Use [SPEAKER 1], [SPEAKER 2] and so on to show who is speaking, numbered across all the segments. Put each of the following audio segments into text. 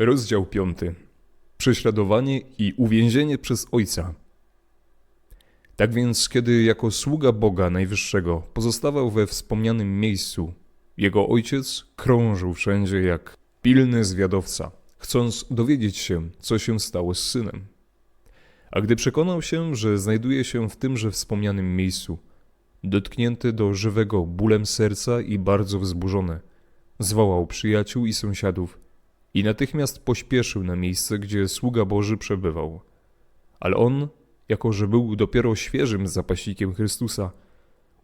[SPEAKER 1] Rozdział 5. Prześladowanie i uwięzienie przez ojca. Tak więc, kiedy jako sługa Boga Najwyższego pozostawał we wspomnianym miejscu, jego ojciec krążył wszędzie jak pilny zwiadowca, chcąc dowiedzieć się, co się stało z synem. A gdy przekonał się, że znajduje się w tymże wspomnianym miejscu, dotknięty do żywego bólem serca i bardzo wzburzony, zwołał przyjaciół i sąsiadów i natychmiast pośpieszył na miejsce, gdzie sługa Boży przebywał. Ale on, jako że był dopiero świeżym zapaśnikiem Chrystusa,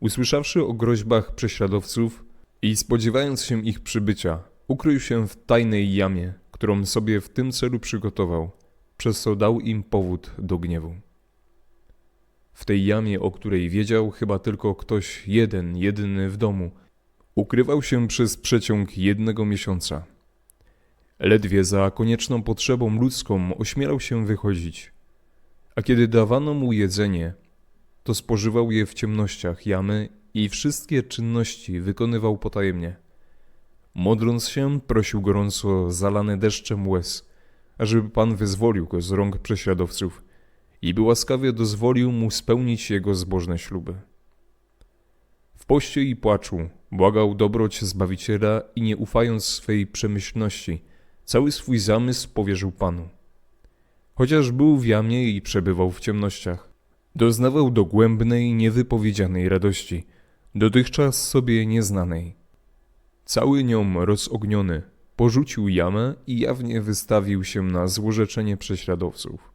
[SPEAKER 1] usłyszawszy o groźbach prześladowców i spodziewając się ich przybycia, ukrył się w tajnej jamie, którą sobie w tym celu przygotował, przez co dał im powód do gniewu. W tej jamie, o której wiedział chyba tylko ktoś jeden, jedyny w domu, ukrywał się przez przeciąg jednego miesiąca. Ledwie za konieczną potrzebą ludzką ośmielał się wychodzić, a kiedy dawano mu jedzenie, to spożywał je w ciemnościach jamy i wszystkie czynności wykonywał potajemnie. Modląc się, prosił gorąco zalany deszczem łez, ażeby Pan wyzwolił go z rąk prześladowców i by łaskawie dozwolił mu spełnić jego zbożne śluby. W poście i płaczu błagał dobroć Zbawiciela i nie ufając swej przemyślności, cały swój zamysł powierzył Panu. Chociaż był w jamie i przebywał w ciemnościach, doznawał dogłębnej, niewypowiedzianej radości, dotychczas sobie nieznanej. Cały nią rozogniony, porzucił jamę i jawnie wystawił się na złorzeczenie prześladowców.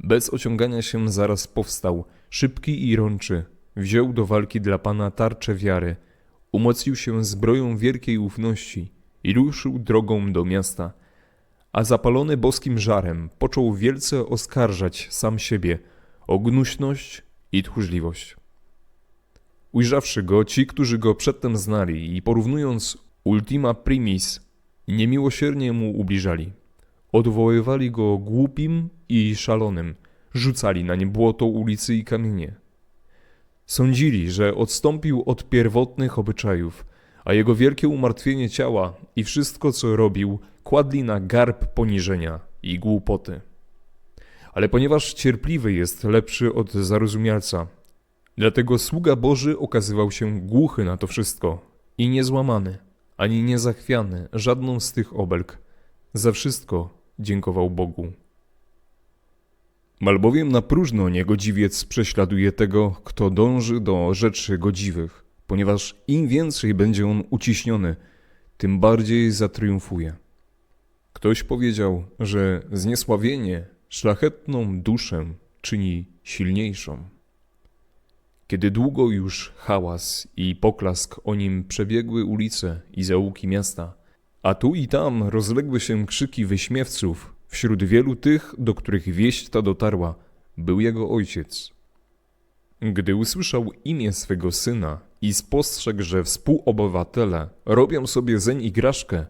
[SPEAKER 1] Bez ociągania się zaraz powstał, szybki i rączy, wziął do walki dla Pana tarczę wiary, umocnił się zbroją wielkiej ufności i ruszył drogą do miasta, a zapalony boskim żarem począł wielce oskarżać sam siebie o gnuśność i tchórzliwość. Ujrzawszy go, ci, którzy go przedtem znali i porównując ultima primis, niemiłosiernie mu ubliżali. Odwoływali go głupim i szalonym, rzucali na nie błoto, ulicy i kamienie. Sądzili, że odstąpił od pierwotnych obyczajów, a jego wielkie umartwienie ciała i wszystko, co robił, kładli na garb poniżenia i głupoty. Ale ponieważ cierpliwy jest lepszy od zarozumialca, dlatego sługa Boży okazywał się głuchy na to wszystko i niezłamany, ani niezachwiany żadną z tych obelg. Za wszystko dziękował Bogu. Albowiem na próżno niegodziwiec prześladuje tego, kto dąży do rzeczy godziwych, ponieważ im więcej będzie on uciśniony, tym bardziej zatriumfuje. Ktoś powiedział, że zniesławienie szlachetną duszę czyni silniejszą. Kiedy długo już hałas i poklask o nim przebiegły ulice i zaułki miasta, a tu i tam rozległy się krzyki wyśmiewców, wśród wielu tych, do których wieść ta dotarła, był jego ojciec. Gdy usłyszał imię swego syna i spostrzegł, że współobywatele robią sobie zeń igraszkę,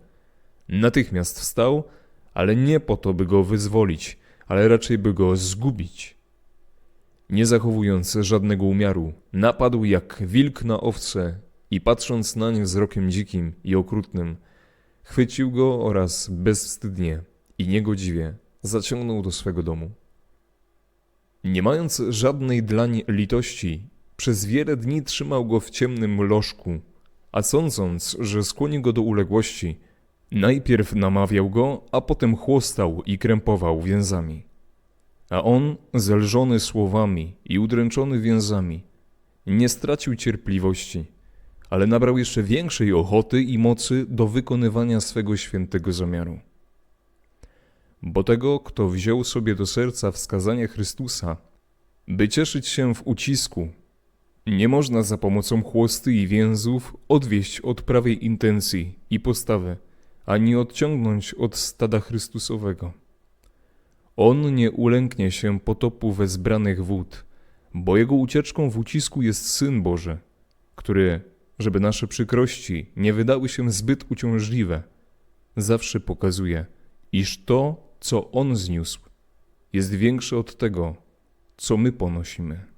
[SPEAKER 1] natychmiast wstał, ale nie po to, by go wyzwolić, ale raczej by go zgubić. Nie zachowując żadnego umiaru, napadł jak wilk na owce i patrząc na nie wzrokiem dzikim i okrutnym, chwycił go oraz bezwstydnie i niegodziwie zaciągnął do swego domu. Nie mając żadnej dlań litości, przez wiele dni trzymał go w ciemnym lożku, a sądząc, że skłoni go do uległości, najpierw namawiał go, a potem chłostał i krępował więzami. A on, zelżony słowami i udręczony więzami, nie stracił cierpliwości, ale nabrał jeszcze większej ochoty i mocy do wykonywania swego świętego zamiaru. Bo tego, kto wziął sobie do serca wskazanie Chrystusa, by cieszyć się w ucisku, nie można za pomocą chłosty i więzów odwieść od prawej intencji i postawy, ani odciągnąć od stada Chrystusowego. On nie ulęknie się potopu wezbranych wód, bo jego ucieczką w ucisku jest Syn Boży, który, żeby nasze przykrości nie wydały się zbyt uciążliwe, zawsze pokazuje, iż to, co On zniósł, jest większe od tego, co my ponosimy.